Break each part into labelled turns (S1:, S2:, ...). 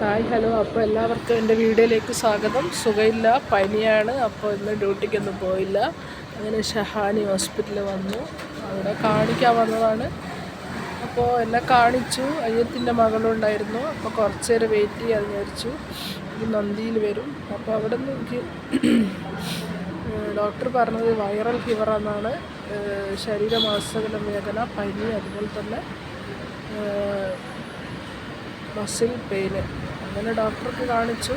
S1: Hi hello. അപ്പോൾ എല്ലാവർക്കും എന്റെ വീഡിയോയിലേക്ക് സ്വാഗതം. സുഖമില്ല പനിയാണ്. അപ്പോൾ ഇന്ന് ഡ്യൂട്ടിക്കൊന്നും പോയില്ല. അങ്ങനെ ഷഹാനി ഹോസ്പിറ്റലിൽ വന്നു. അവിടെ കാണിക്കാൻ വന്നതാണ്. അപ്പോൾ എന്നെ കാണിച്ചു. അയ്യത്തിന്റെ മകളുണ്ടായിരുന്നു അപ്പോൾ കുറച്ച് നേരം വെയിറ്റ് ചെയ്യാൻ വിചാരിച്ചു. ഈ നന്ദിയിൽ വരും. അപ്പോൾ അവിടെ നിന്ന് എനിക്ക് ഡോക്ടർ പറഞ്ഞത് വൈറൽ ഫീവർ എന്നാണ് ശരീരമാസകല വേദന പനി അതുപോലെ തന്നെ മസിൽ പെയിന് അങ്ങനെ ഡോക്ടർക്ക് കാണിച്ചു.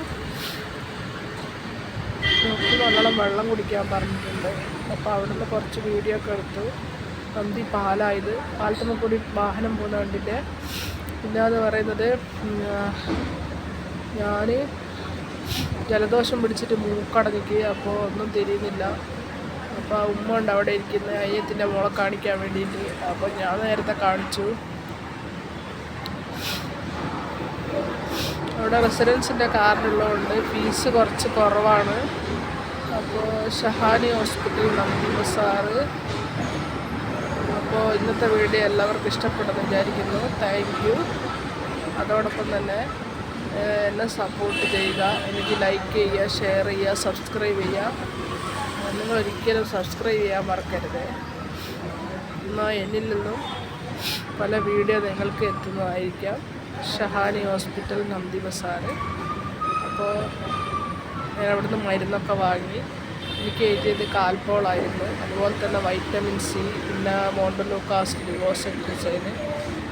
S1: ഡോക്ടർ നല്ലോണം വെള്ളം കുടിക്കാൻ പറഞ്ഞിട്ടുണ്ട്. അപ്പോൾ അവിടുന്ന് കുറച്ച് വീഡിയോ ഒക്കെ എടുത്തു. നന്ദി പാലായത്. പാലത്തുമ്മ കൂടി വാഹനം പോകുന്ന കണ്ടിട്ട് പിന്നെ എന്ന് പറയുന്നത് ഞാൻ ജലദോഷം പിടിച്ചിട്ട് മൂക്കടങ്ങിക്ക് അപ്പോൾ ഒന്നും തിരിയുന്നില്ല. അപ്പോൾ ഉമ്മ ഉണ്ട് അവിടെ ഇരിക്കുന്നത് അയ്യത്തിന്റെ മോളെ കാണിക്കാൻ വേണ്ടിയിട്ട്. അപ്പോൾ ഞാൻ നേരത്തെ കാണിച്ചു. അവിടെ റെസിഡൻസിന്റെ കാർഡുള്ളതുകൊണ്ട് ഫീസ് കുറച്ച് കുറവാണ്. അപ്പോൾ ഷഹാനി ഹോസ്പിറ്റൽ നന്ദി ബസാറ് അപ്പോൾ ഇന്നത്തെ വീഡിയോ എല്ലാവർക്കും ഇഷ്ടപ്പെട്ടെന്ന് വിചാരിക്കുന്നു. താങ്ക് യു അതോടൊപ്പം തന്നെ എന്നെ സപ്പോർട്ട് ചെയ്യുക. എനിക്ക് ലൈക്ക് ചെയ്യുക ഷെയർ ചെയ്യുക സബ്സ്ക്രൈബ് ചെയ്യുക. നിങ്ങൾ ഒരിക്കലും സബ്സ്ക്രൈബ് ചെയ്യാൻ മറക്കരുത്. എന്നാൽ എന്നിൽ നിന്നും പല വീഡിയോ നിങ്ങൾക്ക് എത്തുന്നതായിരിക്കാം. ഷഹാനി ഹോസ്പിറ്റൽ നന്ദി ബസാറ് അപ്പോൾ ഞാൻ അവിടുന്ന് മരുന്നൊക്കെ വാങ്ങി. എനിക്ക് എഴുതിയത് കാൽപോളായിരുന്നു അതുപോലെ തന്നെ വൈറ്റമിൻ സി പിന്നെ മോണ്ടലൂക്കാസ് ലിവോസെട്രിസൈന്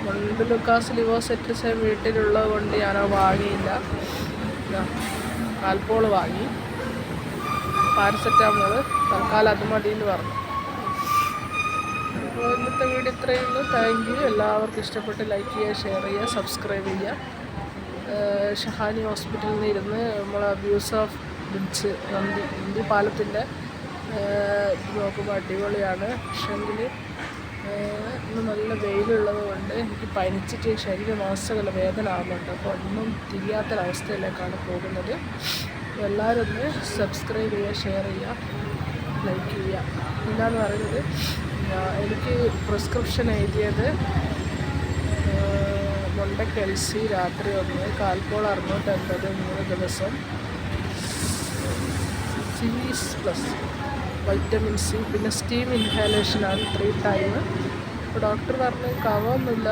S1: മോണ്ടലൂക്കാസ് ലിവോസെട്രിസൈൻ വീട്ടിലുള്ളത് കൊണ്ട് ഞാനത് വാങ്ങിയില്ല. കാൽപോൾ വാങ്ങി. പാരസെറ്റാമോൾ തൽക്കാലം അത് മതി എന്ന് പറഞ്ഞു. ഇന്നത്തെ വീഡിയോ ഇത്രയേ ഉള്ളൂ. താങ്ക് യു എല്ലാവർക്കും ഇഷ്ടപ്പെട്ട് ലൈക്ക് ചെയ്യുക ഷെയർ ചെയ്യുക സബ്സ്ക്രൈബ് ചെയ്യുക. ഷഹാനി ഹോസ്പിറ്റലിൽ നിന്ന് ഇരുന്ന് നമ്മളെ അബ്യൂസ് ഓഫ് ബ്രിഡ്ജ് നന്ദി. നന്ദി പാലത്തിന്റെ നോക്കുമ്പോൾ അടിപൊളിയാണ്. പക്ഷേങ്കിൽ ഇന്ന് നല്ല വെയിലുള്ളത് കൊണ്ട് എനിക്ക് പനിച്ചിട്ട് ശരീരമാസകല വേദന ആകുന്നുണ്ട് അപ്പോൾ ഒന്നും തിരിയാത്തൊരവസ്ഥയിലേക്കാണ് പോകുന്നത്. എല്ലാവരും ഒന്ന് സബ്സ്ക്രൈബ് ചെയ്യുക ഷെയർ ചെയ്യുക. ലൈക്ക് ചെയ്യുക എന്താന്ന് പറയുന്നത്? എനിക്ക് പ്രിസ്ക്രിപ്ഷൻ എഴുതിയത് മൊണ്ടക്ക് എൽ സി രാത്രി ഒന്ന് കാൽപ്പോൾ അറുന്നൂറ്റൻപത് മൂന്ന് ദിവസം സീരീസ് പ്ലസ് വൈറ്റമിൻ സി പിന്നെ സ്റ്റീം ഇൻഹാലേഷനാണ് ത്രീ ടൈം അപ്പോൾ ഡോക്ടർ പറഞ്ഞ് കവമൊന്നുമില്ല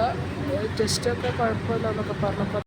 S1: ടെസ്റ്റൊക്കെ കുഴപ്പമില്ല എന്നൊക്കെ പറഞ്ഞപ്പോൾ